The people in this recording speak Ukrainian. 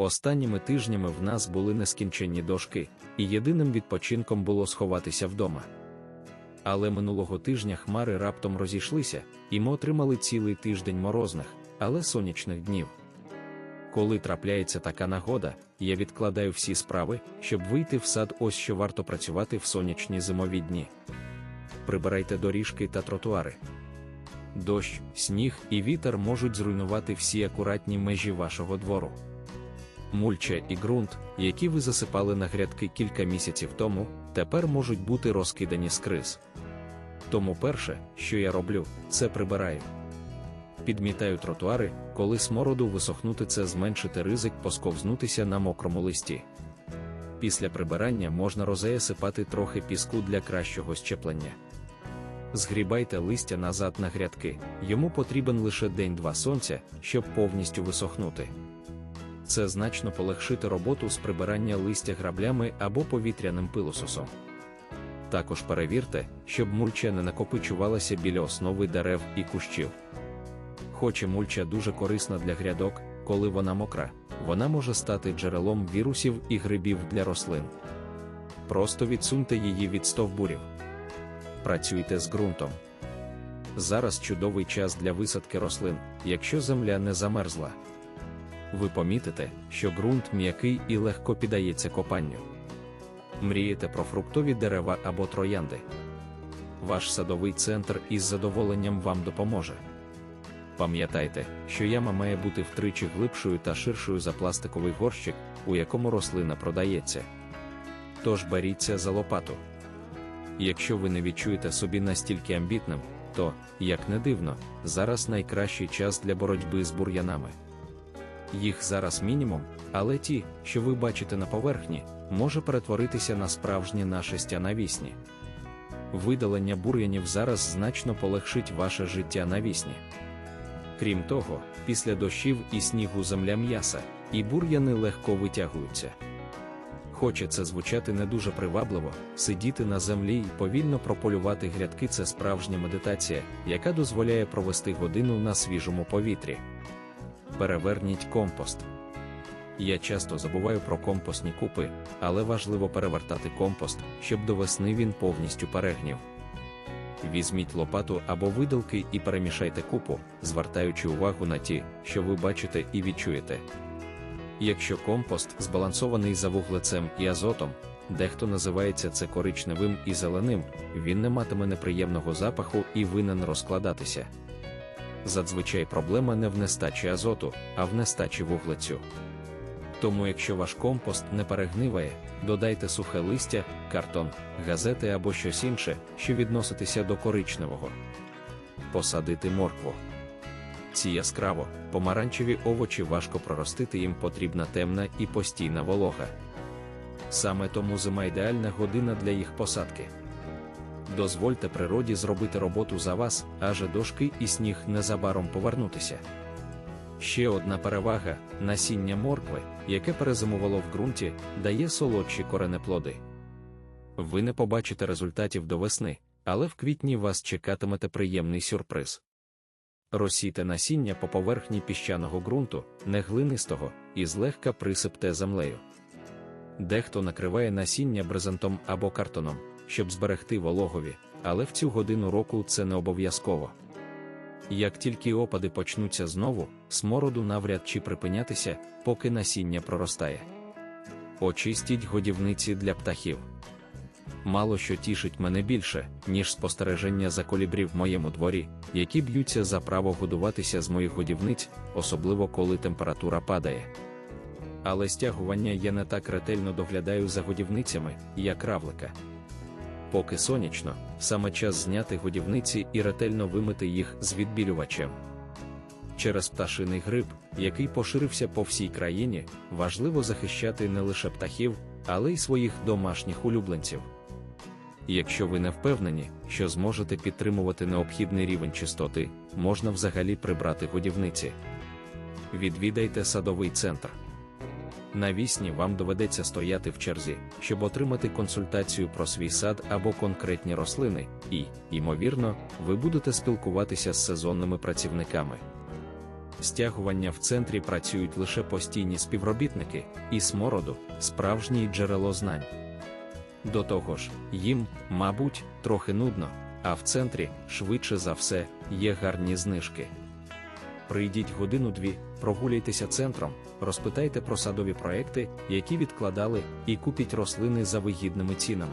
Останніми тижнями в нас були нескінченні дошки, і єдиним відпочинком було сховатися вдома. Але минулого тижня хмари раптом розійшлися, і ми отримали цілий тиждень морозних, але сонячних днів. Коли трапляється така нагода, я відкладаю всі справи, щоб вийти в сад, ось що варто працювати в сонячні зимові дні. Прибирайте доріжки та тротуари. Дощ, сніг і вітер можуть зруйнувати всі акуратні межі вашого двору. Мульча і ґрунт, які ви засипали на грядки кілька місяців тому, тепер можуть бути розкидані скриз. Тому перше, що я роблю, це прибираю. Підмітаю тротуари, коли смороду висохнути це зменшити ризик посковзнутися на мокрому листі. Після прибирання можна розеясипати трохи піску для кращого щеплення. Згрібайте листя назад на грядки, йому потрібен лише день-два сонця, щоб повністю висохнути. Це значно полегшити роботу з прибирання листя граблями або повітряним пилососом. Також перевірте, щоб мульча не накопичувалася біля основи дерев і кущів. Хоч і мульча дуже корисна для грядок, коли вона мокра, вона може стати джерелом вірусів і грибів для рослин. Просто відсуньте її від стовбурів. Працюйте з ґрунтом. Зараз чудовий час для висадки рослин, якщо земля не замерзла. Ви помітите, що ґрунт м'який і легко піддається копанню. Мрієте про фруктові дерева або троянди. Ваш садовий центр із задоволенням вам допоможе. Пам'ятайте, що яма має бути втричі глибшою та ширшою за пластиковий горщик, у якому рослина продається. Тож беріться за лопату. Якщо ви не відчуєте собі настільки амбітним, то, як не дивно, зараз найкращий час для боротьби з бур'янами. Їх зараз мінімум, але ті, що ви бачите на поверхні, може перетворитися на справжнє нашестя навісні. Видалення бур'янів зараз значно полегшить ваше життя навісні. Крім того, після дощів і снігу земля м'яса, і бур'яни легко витягуються. Хоче це звучати не дуже привабливо, сидіти на землі і повільно прополювати грядки це справжня медитація, яка дозволяє провести годину на свіжому повітрі. Переверніть компост. Я часто забуваю про компостні купи, але важливо перевертати компост, щоб до весни він повністю перегнів. Візьміть лопату або видалки і перемішайте купу, звертаючи увагу на ті, що ви бачите і відчуєте. Якщо компост збалансований за вуглецем і азотом, дехто називається це коричневим і зеленим, він не матиме неприємного запаху і винен розкладатися. Зазвичай проблема не в нестачі азоту, а в нестачі вуглецю. Тому, якщо ваш компост не перегниває, додайте сухе листя, картон, газети або щось інше, що відноситися до коричневого. Посадити моркву. Ці яскраво, помаранчеві овочі важко проростити, їм потрібна темна і постійна волога. Саме тому зима ідеальна година для їх посадки. Дозвольте природі зробити роботу за вас, аже дошки і сніг незабаром повернутися. Ще одна перевага насіння моркви, яке перезимувало в ґрунті, дає солодші коренеплоди. Ви не побачите результатів до весни, але в квітні вас чекатимете приємний сюрприз. Розсійте насіння по поверхні піщаного ґрунту, не глинистого, і злегка присипте землею. Дехто накриває насіння брезентом або картоном, щоб зберегти вологові, але в цю годину року це не обов'язково. Як тільки опади почнуться знову, смороду навряд чи припинятися, поки насіння проростає. Очистіть годівниці для птахів. Мало що тішить мене більше, ніж спостереження за колібрів в моєму дворі, які б'ються за право годуватися з моїх годівниць, особливо коли температура падає. Але стягування я не так ретельно доглядаю за годівницями, як равлика. Поки сонячно, саме час зняти годівниці і ретельно вимити їх з відбілювачем. Через пташиний гриб, який поширився по всій країні, важливо захищати не лише птахів, але й своїх домашніх улюбленців. Якщо ви не впевнені, що зможете підтримувати необхідний рівень чистоти, можна взагалі прибрати годівниці. Відвідайте садовий центр. Навісні вам доведеться стояти в черзі, щоб отримати консультацію про свій сад або конкретні рослини, і, ймовірно, ви будете спілкуватися з сезонними працівниками. стягування в центрі працюють лише постійні співробітники, і смороду справжнє джерело знань. До того ж, їм, мабуть, трохи нудно, а в центрі, швидше за все, є гарні знижки. Прийдіть годину-дві, прогуляйтеся центром, розпитайте про садові проекти, які відкладали, і купіть рослини за вигідними цінами.